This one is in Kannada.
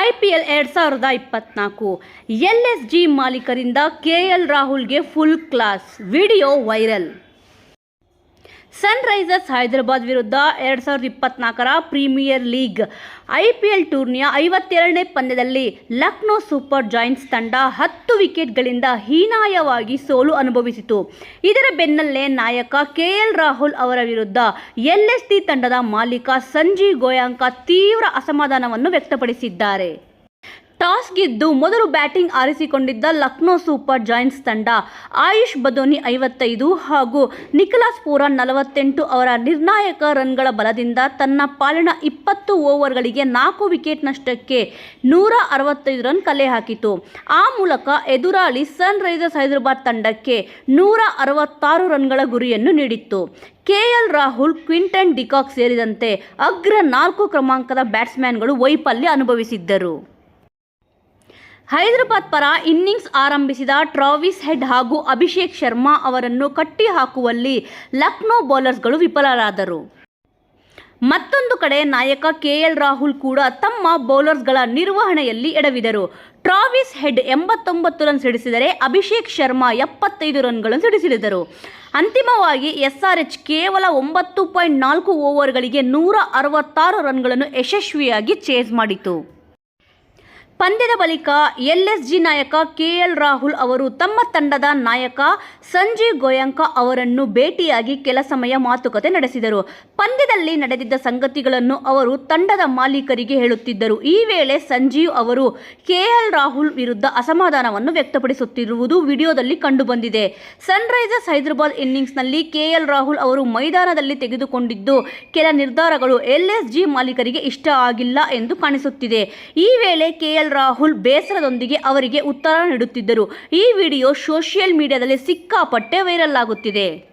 ಐಪಿಎಲ್ ಎರಡು ಸಾವಿರದ ಇಪ್ಪತ್ನಾಲ್ಕು ಎಲ್ ಎಸ್ ಜಿ ಮಾಲೀಕರಿಂದ K L ರಾಹುಲ್ಗೆ full class video viral Sunrisers Hyderabad ವಿರುದ್ಧ ಎರಡು ಸಾವಿರದ ಇಪ್ಪತ್ನಾಲ್ಕರ premier league I P L ಟೂರ್ನಿಯ ಐವತ್ತೆರಡನೇ ಪಂದ್ಯದಲ್ಲಿ ಲಕ್ನೋ ಸೂಪರ್ ಜಾಯಿಂಟ್ಸ್ ತಂಡ ಹತ್ತು ವಿಕೆಟ್ಗಳಿಂದ ಹೀನಾಯವಾಗಿ ಸೋಲು ಅನುಭವಿಸಿತು. ಇದರ ಬೆನ್ನಲ್ಲೇ ನಾಯಕ ಕೆ ಎಲ್ ರಾಹುಲ್ ಅವರ ವಿರುದ್ಧ ಎಲ್ ಎಸ್ ಡಿ ತಂಡದ ಮಾಲೀಕ ಸಂಜೀವ್ ಗೋಯಾಂಕ ತೀವ್ರ ಅಸಮಾಧಾನವನ್ನು ವ್ಯಕ್ತಪಡಿಸಿದ್ದಾರೆ. ಟಾಸ್ ಗೆದ್ದು ಮೊದಲು ಬ್ಯಾಟಿಂಗ್ ಆರಿಸಿಕೊಂಡಿದ್ದ ಲಕ್ನೋ ಸೂಪರ್ ಜಾಯಿಂಟ್ಸ್ ತಂಡ ಆಯುಷ್ ಬದೋನಿ ಐವತ್ತೈದು ಹಾಗೂ ನಿಖಲಾಸ್ ಪೂರ ನಲವತ್ತೆಂಟು ಅವರ ನಿರ್ಣಾಯಕ ರನ್ಗಳ ಬಲದಿಂದ ತನ್ನ ಪಾಲಿನ ಇಪ್ಪತ್ತು ಓವರ್ಗಳಿಗೆ ನಾಲ್ಕು ವಿಕೆಟ್ ನಷ್ಟಕ್ಕೆ ನೂರ ಅರವತ್ತೈದು ರನ್ ಕಲೆ ಹಾಕಿತು. ಆ ಮೂಲಕ ಎದುರಾಳಿ ಸನ್ ರೈಸರ್ಸ್ ಹೈದರಾಬಾದ್ ತಂಡಕ್ಕೆ ನೂರ ಅರವತ್ತಾರು ರನ್ಗಳ ಗುರಿಯನ್ನು ನೀಡಿತ್ತು. ಕೆಎಲ್ ರಾಹುಲ್, ಕ್ವಿಂಟನ್ ಡಿಕಾಕ್ ಸೇರಿದಂತೆ ಅಗ್ರ ನಾಲ್ಕು ಕ್ರಮಾಂಕದ ಬ್ಯಾಟ್ಸ್ಮನ್ಗಳು ವೈಫಲ್ಯ ಅನುಭವಿಸಿದ್ದರು. ಹೈದರಾಬಾದ್ ಪರ ಇನ್ನಿಂಗ್ಸ್ ಆರಂಭಿಸಿದ ಟ್ರಾವಿಸ್ ಹೆಡ್ ಹಾಗೂ ಅಭಿಷೇಕ್ ಶರ್ಮಾ ಅವರನ್ನು ಕಟ್ಟಿಹಾಕುವಲ್ಲಿ ಲಕ್ನೋ ಬೌಲರ್ಸ್ಗಳು ವಿಫಲರಾದರು. ಮತ್ತೊಂದು ಕಡೆ ನಾಯಕ ಕೆಎಲ್ ರಾಹುಲ್ ಕೂಡ ತಮ್ಮ ಬೌಲರ್ಸ್ಗಳ ನಿರ್ವಹಣೆಯಲ್ಲಿ ಎಡವಿದರು. ಟ್ರಾವಿಸ್ ಹೆಡ್ ಎಂಬತ್ತೊಂಬತ್ತು ರನ್ ಸಿಡಿಸಿದರೆ ಅಭಿಷೇಕ್ ಶರ್ಮಾ ಎಪ್ಪತ್ತೈದು ರನ್ಗಳನ್ನು ಸಿಡಿಸಿದರು ಅಂತಿಮವಾಗಿ ಎಸ್ಆರ್ಎಚ್ ಕೇವಲ ಒಂಬತ್ತು ಪಾಯಿಂಟ್ ನಾಲ್ಕು ಓವರ್ಗಳಿಗೆ ನೂರ ಅರವತ್ತಾರು ರನ್ಗಳನ್ನು ಯಶಸ್ವಿಯಾಗಿ ಚೇಸ್ ಮಾಡಿತು. ಪಂದ್ಯದ ಬಳಿಕ ಎಲ್ಎಸ್ಜಿ ನಾಯಕ ಕೆಎಲ್ ರಾಹುಲ್ ಅವರು ತಮ್ಮ ತಂಡದ ನಾಯಕ ಸಂಜೀವ್ ಗೋಯಂಕ ಅವರನ್ನು ಭೇಟಿಯಾಗಿ ಕೆಲ ಸಮಯ ಮಾತುಕತೆ ನಡೆಸಿದರು. ಪಂದ್ಯದಲ್ಲಿ ನಡೆದಿದ್ದ ಸಂಗತಿಗಳನ್ನು ಅವರು ತಂಡದ ಮಾಲೀಕರಿಗೆ ಹೇಳುತ್ತಿದ್ದರು. ಈ ವೇಳೆ ಸಂಜೀವ್ ಅವರು ಕೆಎಲ್ ರಾಹುಲ್ ವಿರುದ್ಧ ಅಸಮಾಧಾನವನ್ನು ವ್ಯಕ್ತಪಡಿಸುತ್ತಿರುವುದು ವಿಡಿಯೋದಲ್ಲಿ ಕಂಡುಬಂದಿದೆ. ಸನ್ರೈಸರ್ಸ್ ಹೈದರಾಬಾದ್ ಇನ್ನಿಂಗ್ಸ್ನಲ್ಲಿ ಕೆಎಲ್ ರಾಹುಲ್ ಅವರು ಮೈದಾನದಲ್ಲಿ ತೆಗೆದುಕೊಂಡಿದ್ದು, ಕೆಲ ನಿರ್ಧಾರಗಳು ಎಲ್ಎಸ್ಜಿ ಮಾಲೀಕರಿಗೆ ಇಷ್ಟ ಆಗಿಲ್ಲ ಎಂದು ಕಾಣಿಸುತ್ತಿದೆ. ಈ ವೇಳೆ ಕೆಎಲ್ ರಾಹುಲ್ ಬೇಸರದೊಂದಿಗೆ ಅವರಿಗೆ ಉತ್ತರ ನೀಡುತ್ತಿದ್ದರು. ಈ ವಿಡಿಯೋ ಸೋಷಿಯಲ್ ಮೀಡಿಯಾದಲ್ಲಿ ಸಿಕ್ಕಾಪಟ್ಟೆ ವೈರಲ್ ಆಗುತ್ತಿದೆ.